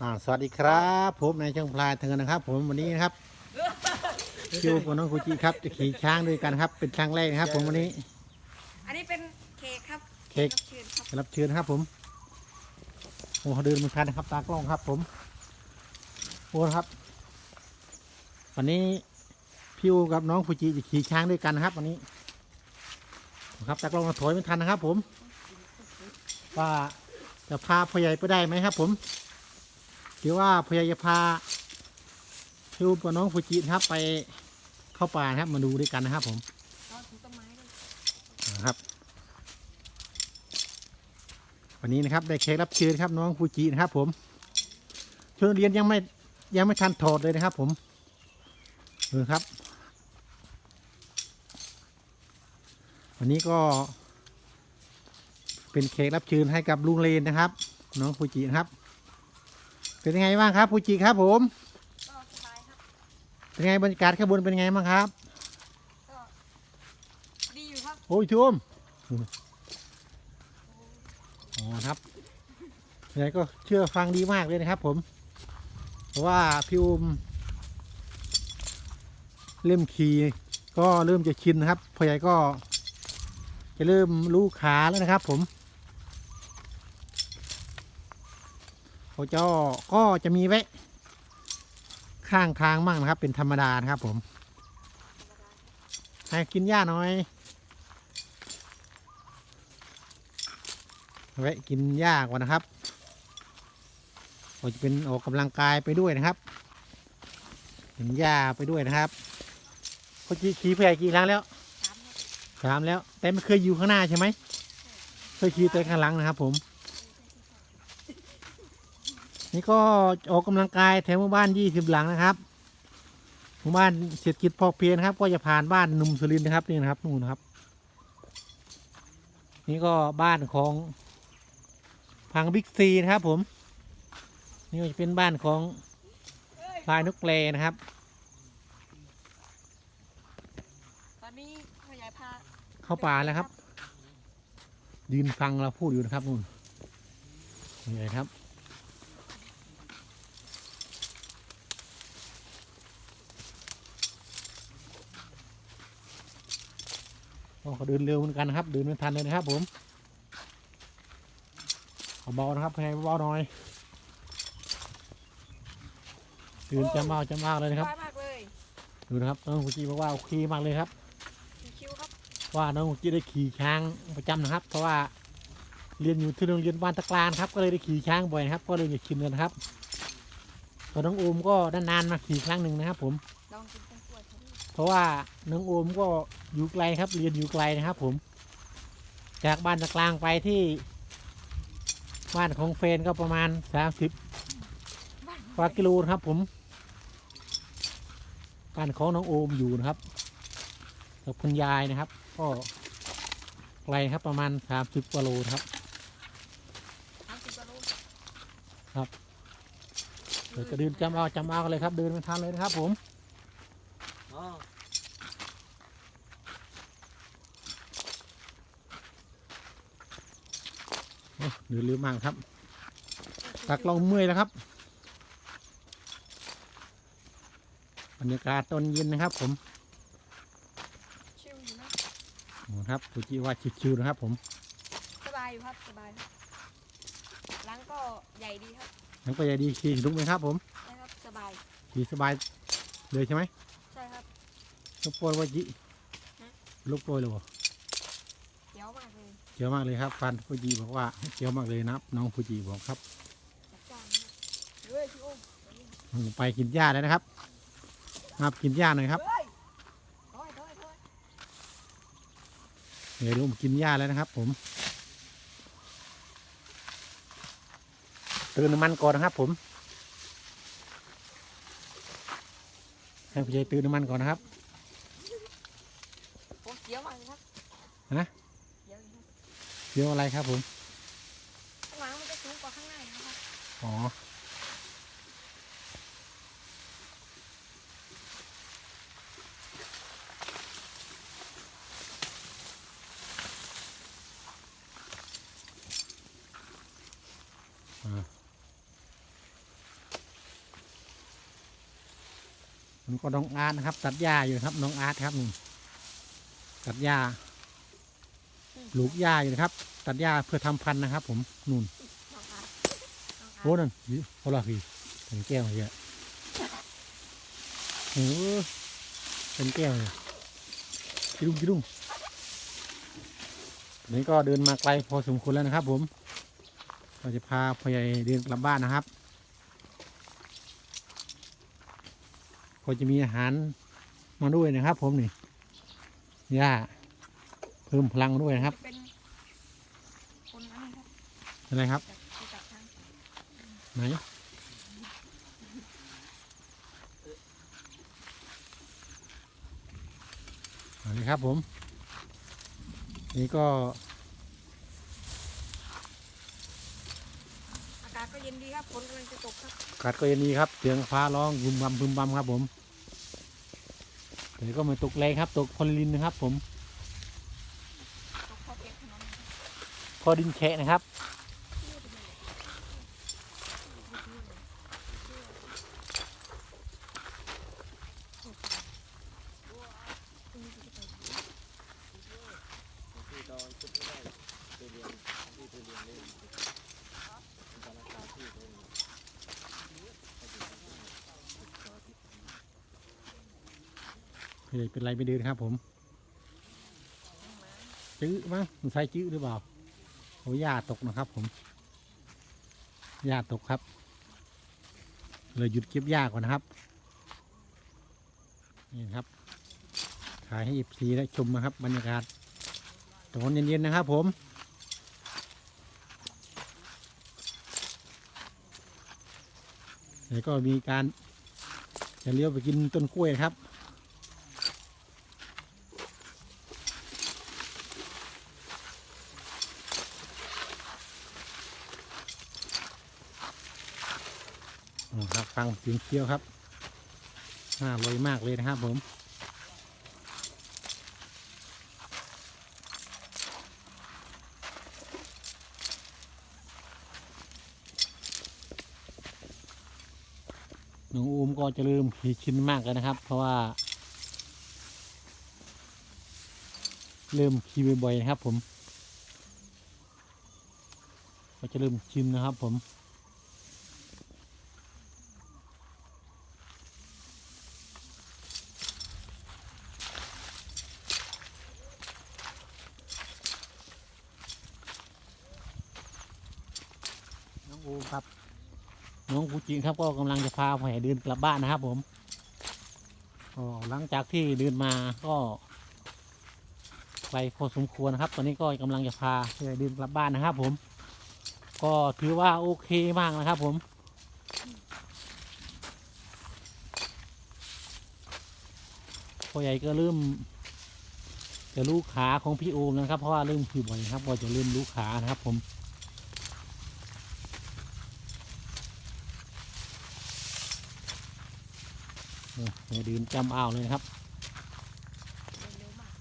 อ่าสวัสดีครับผมนายช่างพลายเทิงนะครับ ผมวันนี้นะครับคิวกับน้องคุจิครับจะขี่ช้างด้วยกันครับ เป็นช้างแรกนะครับ ผมวันนี้ อันนี้เป็นเค้กครับเค้ก รับเชิญครับรับเชิญนะครับผมโอ้เขาเดินมันทันนะครับ ตากล้องครับ ผมโอ้ครับ วันนี้พี่อูกับน้องฟูจิจะขี่ช้างด้วยกันนะครับ วันนี้ ครับตากล้องเราถอยไม่ทันนะครับ ผม ว่าจะพาพ่อใหญ่ไปได้ไหมครับ ผม หรือว่าพ่อใหญ่จะพาพี่อูกับน้องฟูจินะครับ ไปเข้าป่านะครับ มาดูด้วยกันนะครับ ผมนะครับ วันนี้นะครับได้เค้กรับเชิญครับ น้องฟูจินะครับ ผมชุดเรียนยังไม่ยังไม่ทันถอดเลยนะครับ ผมเออครับ วันนี้ก็ เป็นเค้กรับเชิญให้กับลุงเลนนะครับ น้องฟูจินะครับ เป็นยังไงบ้างครับฟูจิครับผมก็สบายครับ เป็นไงบรรยากาศข้างบนเป็นไงบ้างครับก็ดีอยู่ครับ โอ้ยทุ่มอ๋อครับยายก็เชื่อฟังดีมากเลยนะครับ ผม เพราะว่าพี่อุ้มเริ่มขี่ก็เริ่มจะชินนะครับพ่อใหญ่ก็จะเริ่มรู้ขาแล้วนะครับ ผม เขาเจ้าก็จะมีไว้ ข้างทางมั่งนะครับ เป็นธรรมดานะครับ ผมให้กินหญ้าหน่อยแวะกินหญ้าก่อนนะครับก็จะเป็นออกกำลังกายไปด้วยนะครับกินหญ้าไปด้วยนะครับเขาขี่ขี่ไปกี่ครั้งแล้วสามครับสามแล้ว แต่ไม่เคยอยู่ข้างหน้าใช่ไหมเคยขี่แต่ข้างหลังนะครับ ผม นี่ก็ออกกำลังกายแถวหมู่บ้านยี่สิบหลังนะครับหมู่บ้านเศรษฐกิจพอเพียงครับ ก็จะผ่านบ้านหนุ่มสุรินนะครับนี่นะครับนู่นนะครับ นี่ก็บ้านของพังบิ๊กซีนะครับผม นี่จะเป็นบ้านของพลายนกเลนะครับ ตอนนี้พ่อใหญ่พาเข้าป่าแล้วครับ ยืนฟังเราพูดอยู่นะครับนู่นนี่ไงครับ โอ้เขาเดินเร็วเหมือนกันนะครับเดินไม่ทันเลยนะครับ ผมเอาเบานะครับให้เบาหน่อยเดินจะเมาจะมากเลยนะครับสบายมากเลยดูนะครับน้องกุจีบอกว่าโอเคมากเลยครับชิวๆครับว่าน้องกุจีได้ขี่ช้างประจำนะครับ เพราะว่าเรียนอยู่ที่โรงเรียนบ้านตะกลานครับ ก็เลยได้ขี่ช้างบ่อยนะครับ ก็เลยจะชินกันนะครับส่วนน้องโอมก็นานๆมาขี่ครั้งหนึ่งนะครับ ผมลองกินต้นกล้วยครับเพราะว่าน้องโอมก็ อยู่ไกลครับเรียนอยู่ไกลนะครับ ผม จากบ้านตะกลางไปที่บ้านของเฟนก็ประมาณสามสิบกว่ากิโลนะครับ ผมบ้านของน้องโอมอยู่นะครับกับคุณยายนะครับ ก็ไกลครับประมาณสามสิบกิโลนะครับสามสิบกิโลเดี๋ยวจะเดินจำเอาจำเอากันเลยครับ เดินไม่ทันเลยนะครับ ผม โอ้เดินเร็วมากครับ ตักลองเมื่อยแล้วครับบรรยากาศตอนเย็นนะครับ ผมชิวอยู่นะโอ้ครับฟูจิว่าชิวๆนะครับ ผม สบายอยู่ครับสบายหลังก็ใหญ่ดีครับยังไปใหญ่ดีขี่ลุกไหมครับผมใช่ครับสบายขี่สบายเลยใช่ไหมใช่ครับลูกโปรยว่าจิลูกโปรยเลยบ่เดี๋ยว มากเลยเจียวมากเลยครับฟันฟูจิบอกว่าเจียวมากเลยนะครับน้องฟูจิบอกครับจัดจ้านครับเฮ้ยพี่โอ้มไปกินหญ้าแล้วนะครับครับกินหญ้าหน่อยครับเฮ้ยถอยถอยถอยเดี๋ยวลุงกินหญ้าแล้วนะครับ ผมเติมน้ำมันก่อนนะครับ ผมให้ผู้ใหญ่เติมน้ำมันก่อนนะครับโอ้เสียวมากเลยครับฮะ สียวอะไรครับผมข้างหลังมันจะสูงกว่าข้างในนะคะอ๋อมันก็น้องอาร์ตนะครับ ตัดหญ้าอยู่ครับน้องอาร์ตครับตัดหญ้าปลูกหญ้าอยู่นะครับ ตัดหญ้าเพื่อทำพันธุ์นะครับ ผมนู่นน้องอาร์ตน้องอาร์ตโอ้นั่นนี่เขาละคือเป็นแก้วเยอะโอ้เป็นแก้วเลยกิดุ้งกิดุ้งนี่ก็เดินมาไกลพอสมควรแล้วนะครับ ผมเราจะพาพ่อใหญ่เดินกลับบ้านนะครับก็จะมีอาหารมาด้วยนะครับ ผมนี่หญ้าเพิ่มพลังด้วยนะครับเป็นคนนั้นครับ อะไรครับจากที่จากทางไหนอันนี้ครับผม นี่ก็ อากาศก็เย็นดีครับฝนกำลังจะตกครับกัดก็ยังมีครับเสียงฟ้าร้องบุมบำพึมบำครับผมแต่ก็ไม่ตกแรงครับ ตกพลลินนะครับผม ตกพอเปียกถนนนะครับพอดินแฉะนะครับ ไม่ได้เป็นไรไม่เดินครับผมจื้อมั้งมันใส่จื้อหรือเปล่าโอ้ยหญ้าตกนะครับผมหญ้าตกครับเลยหยุดเก็บหญ้าก่อนนะครับ นี่ครับ ถ่ายให้อีพีและชมนะครับ บรรยากาศตอนเย็นๆนะครับผมแล้วก็มีการจะเลี้ยวไปกินต้นกล้วยครับ อ๋อครับ ฟังเสียงเคี้ยวครับน่าอร่อยมากเลยนะครับผมหน้องอูมก็จะลืมขี่ชินมากเลยนะครับ เพราะว่าเริ่มขี่บ่อยๆนะครับผม ก็จะเริ่มชินนะครับผม น้องอูมครับ น้องฟูจิครับก็กำลังจะพาแห่เดินกลับบ้านนะครับผมก็หลังจากที่เดินมาก็ไปพอสมควรนะครับ ตอนนี้ก็กำลังจะพาพ่อใหญ่เดินกลับบ้านนะครับ ผม ก็ถือว่าโอเคมากนะครับ ผมพ่อใหญ่ก็เริ่มจะรู้ขาของพี่โอมแล้วนะครับ เพราะว่าเริ่มขี่บ่อยนะครับก็จะเริ่มรู้ขานะครับ ผม โอ้โหดื่มจำอ้าวเลยนะครับเร็วมาก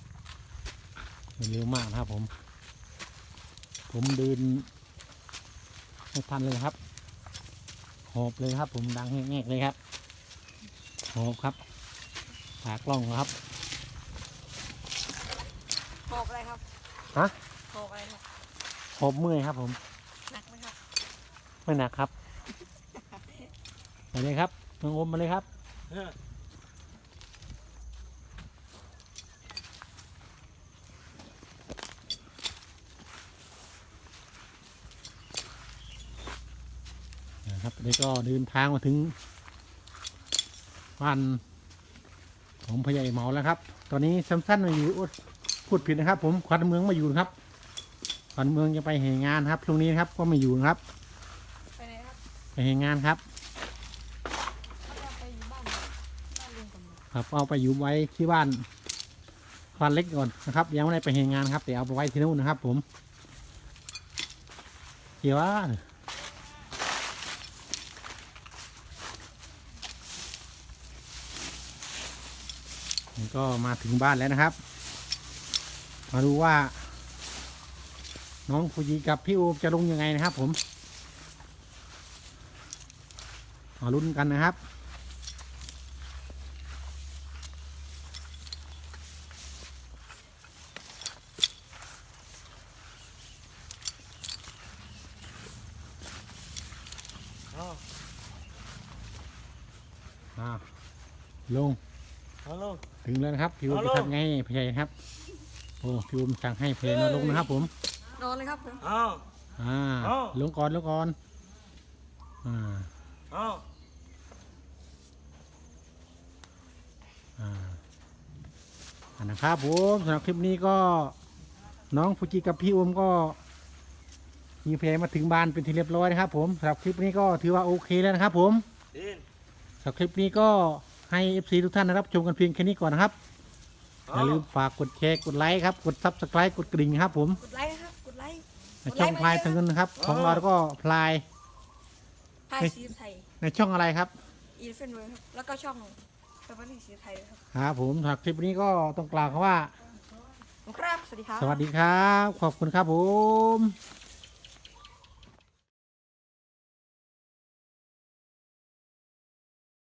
เร็วมากนะครับผม ผมเดินไม่ทันเลยนะครับ หอบเลยครับ ผมดังแงกๆเลยครับ หอบครับขากล้องครับหอกอะไรครับฮะหอกอะไรครับหอบเมื่อยครับ ผมหนักไหมครับไม่หนักครับไปเลยครับน้องอมมาเลยครับ นะครับนี่ก็เดินทางมาถึงบ้านของพญาเหมาแล้วครับ ตอนนี้ซัมซันมาอยู่โอ๊ยพูดผิดนะครับ ผมขวัญเมืองมาอยู่นะครับขวัญเมืองจะไปแห่งานครับช่วงนี้นะครับก็ไม่อยู่นะครับ ไปไหนครับไปแห่งานครับเขาจะไปอยู่บ้านบ้านลุงก่อนเหรอครับเอาไปอยู่ไว้ที่บ้านบ้านเล็กก่อนนะครับ ยังไม่ได้ไปแห่งานครับแต่เอาไปไว้ที่นู่นนะครับ ผมเกี่ยวว่า ก็มาถึงบ้านแล้วนะครับ มาดูว่า น้องฟูจิกับพี่โอูจะลงยังไงนะครับ ผม มาลุ้นกันนะครับลงลง ถึงแล้วนะครับพี่อุ้มเอาจะลงทำไงให้เพลงครับ โอ้พี่อุ้มสั่งให้เพลงนอนลงนะครับ ผมนอนเลยครับผมเอาอ่าเอาลงก่อนลงก่อนอ่าเอาอ่าอันนะครับผมสำหรับคลิปนี้ก็ น้องฟูจิกับพี่อุ้มก็มีเพลงมาถึงบ้านเป็นที่เรียบร้อยนะครับ ผมสำหรับคลิปนี้ก็ถือว่าโอเคแล้วนะครับ ผมดินสำหรับคลิปนี้ก็ ให้ FC ทุกท่านนะครับชมกันเพียงแค่นี้ก่อนนะครับอย่าลืมฝากกดแชร์กดไลค์ครับกดซับสไครต์กดกริ่งนะครับ ผมกดไลค์นะครับกดไลค์ในช่องพลายทางเงินนะครับ ของเราก็พลายไทยสีไทยในช่องอะไรครับอีเฟนเวอร์ครับแล้วก็ช่องเปเปอร์สีไทยครับครับผมสำหรับคลิปนี้ก็ต้องกล่าวคำว่าครับสวัสดีครับ สวัสดีครับ ขอบคุณครับผม